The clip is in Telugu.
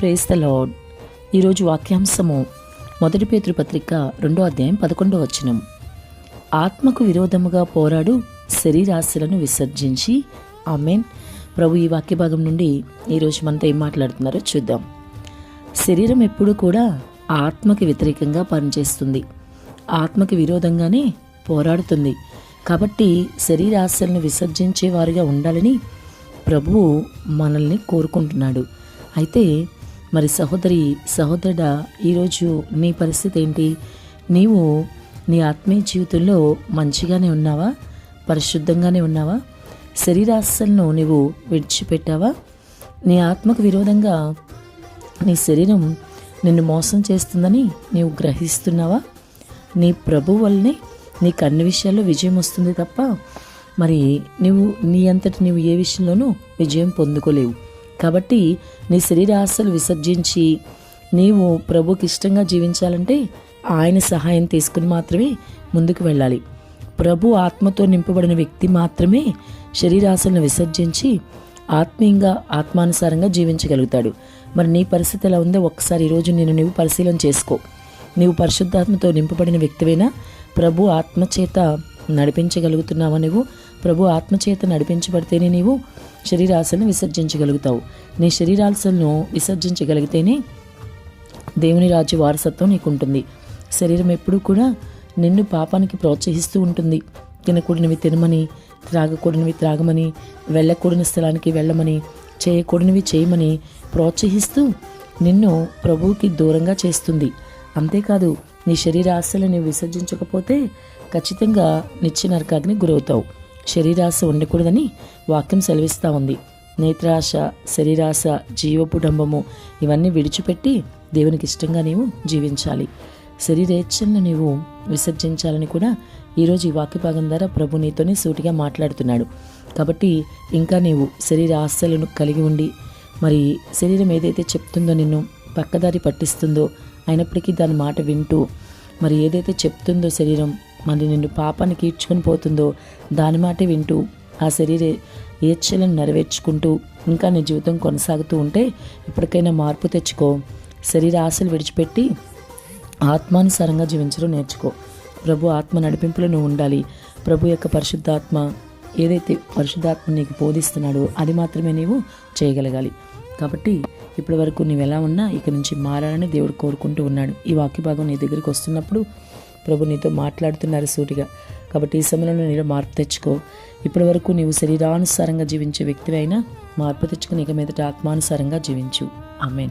ప్రేస్ ద లార్డ్ ఈరోజు వాక్యాంశము మొదటి పేతృపత్రిక రెండో అధ్యాయం పదకొండో వచనం. ఆత్మకు విరోధముగా పోరాడు శరీరాశలను విసర్జించి. ఆమెన్. ప్రభు ఈ వాక్య భాగం నుండి ఈరోజు మనతో ఏం మాట్లాడుతున్నారో చూద్దాం. శరీరం ఎప్పుడు కూడా ఆత్మకి వ్యతిరేకంగా పనిచేస్తుంది. ఆత్మకి విరోధంగానే పోరాడుతుంది. కాబట్టి శరీరాశలను విసర్జించే వారిగా ఉండాలని ప్రభువు మనల్ని కోరుకుంటున్నాడు. అయితే మరి సహోదరి సహోదరుడా ఈరోజు నీ పరిస్థితి ఏంటి? నీవు నీ ఆత్మీయ జీవితంలో మంచిగానే ఉన్నావా? పరిశుద్ధంగానే ఉన్నావా? శరీరాశలను నీవు విడిచిపెట్టావా? నీ ఆత్మకు విరోధంగా నీ శరీరం నిన్ను మోసం చేస్తుందని నీవు గ్రహిస్తున్నావా? నీ ప్రభు వల్లనే నీకు అన్ని విషయాల్లో విజయం వస్తుంది తప్ప మరి నువ్వు నీ అంతటి నువ్వు ఏ విషయంలోనూ విజయం పొందుకోలేవు. కాబట్టి నీ శరీర ఆశలు విసర్జించి నీవు ప్రభుకి ఇష్టంగా జీవించాలంటే ఆయన సహాయం తీసుకుని మాత్రమే ముందుకు వెళ్ళాలి. ప్రభు ఆత్మతో నింపబడిన వ్యక్తి మాత్రమే శరీరాశలను విసర్జించి ఆత్మీయంగా ఆత్మానుసారంగా జీవించగలుగుతాడు. మరి నీ పరిస్థితి ఎలా ఉందో ఒకసారి ఈరోజు నేను నీవు పరిశీలన చేసుకో. నీవు పరిశుద్ధాత్మతో నింపబడిన వ్యక్తివైనా ప్రభు ఆత్మచేత నడిపించగలుగుతున్నావా నువ్వు ప్రభు ఆత్మచేత నడిపించబడితేనే నీవు శరీరాశలను విసర్జించగలుగుతావు. నీ శరీరాశలను విసర్జించగలిగితేనే దేవుని రాజ్య వారసత్వం నీకు ఉంటుంది శరీరం ఎప్పుడూ కూడా నిన్ను పాపానికి ప్రోత్సహిస్తూ ఉంటుంది. తినకూడనివి తినమని త్రాగకూడనివి త్రాగమని వెళ్ళకూడని స్థలానికి వెళ్ళమని చేయకూడనివి చేయమని ప్రోత్సహిస్తూ నిన్ను ప్రభువుకి దూరంగా చేస్తుంది. అంతేకాదు నీ శరీర ఆశలను విసర్జించకపోతే ఖచ్చితంగా నిత్య నరకాగ్ని గురవుతావు. శరీరాశ ఉండకూడదని వాక్యం సెలవిస్తూ ఉంది. నేత్రాశ శరీరాశ జీవపుడంబము ఇవన్నీ విడిచిపెట్టి దేవునికి ఇష్టంగా నీవు జీవించాలి. శరీరేచ్ఛలను నీవు విసర్జించాలని కూడా ఈరోజు ఈ వాక్య భాగం ద్వారా ప్రభు నీతోనే సూటిగా మాట్లాడుతున్నాడు. కాబట్టి ఇంకా నీవు శరీర ఆశలను కలిగి ఉండి మరి శరీరం ఏదైతే చెప్తుందో నిన్ను పక్కదారి పట్టిస్తుందో అయినప్పటికీ దాని మాట వింటూ మరి ఏదైతే చెప్తుందో శరీరం మరి నిన్ను పాపానికి ఈడ్చుకొని పోతుందో దాని మాటే వింటూ ఆ శరీర ఏచ్ఛలను నెరవేర్చుకుంటూ ఇంకా నీ జీవితం కొనసాగుతూ ఉంటే ఇప్పటికైనా మార్పు తెచ్చుకో. శరీర ఆశలు విడిచిపెట్టి ఆత్మానుసారంగా జీవించడం నేర్చుకో. ప్రభు ఆత్మ నడిపింపులో నువ్వు ఉండాలి. ప్రభు యొక్క పరిశుద్ధాత్మ ఏదైతే పరిశుద్ధాత్మ నీకు బోధిస్తున్నాడో అది మాత్రమే నీవు చేయగలగాలి. కాబట్టి ఇప్పటి వరకు నువ్వు ఎలా ఉన్నా ఇక నుంచి మారాలని దేవుడు కోరుకుంటూ ఉన్నాడు. ఈ వాక్య భాగం నీ దగ్గరికి వస్తున్నప్పుడు ప్రభు నీతో మాట్లాడుతున్నారు సూటిగా. కాబట్టి ఈ సమయంలో నీలో మార్పు తెచ్చుకో. ఇప్పటి వరకు నీవు శరీరానుసారంగా జీవించే వ్యక్తివైనా మార్పు తెచ్చుకుని ఇక మీదట ఆత్మానుసారంగా జీవించు. ఆమెన్.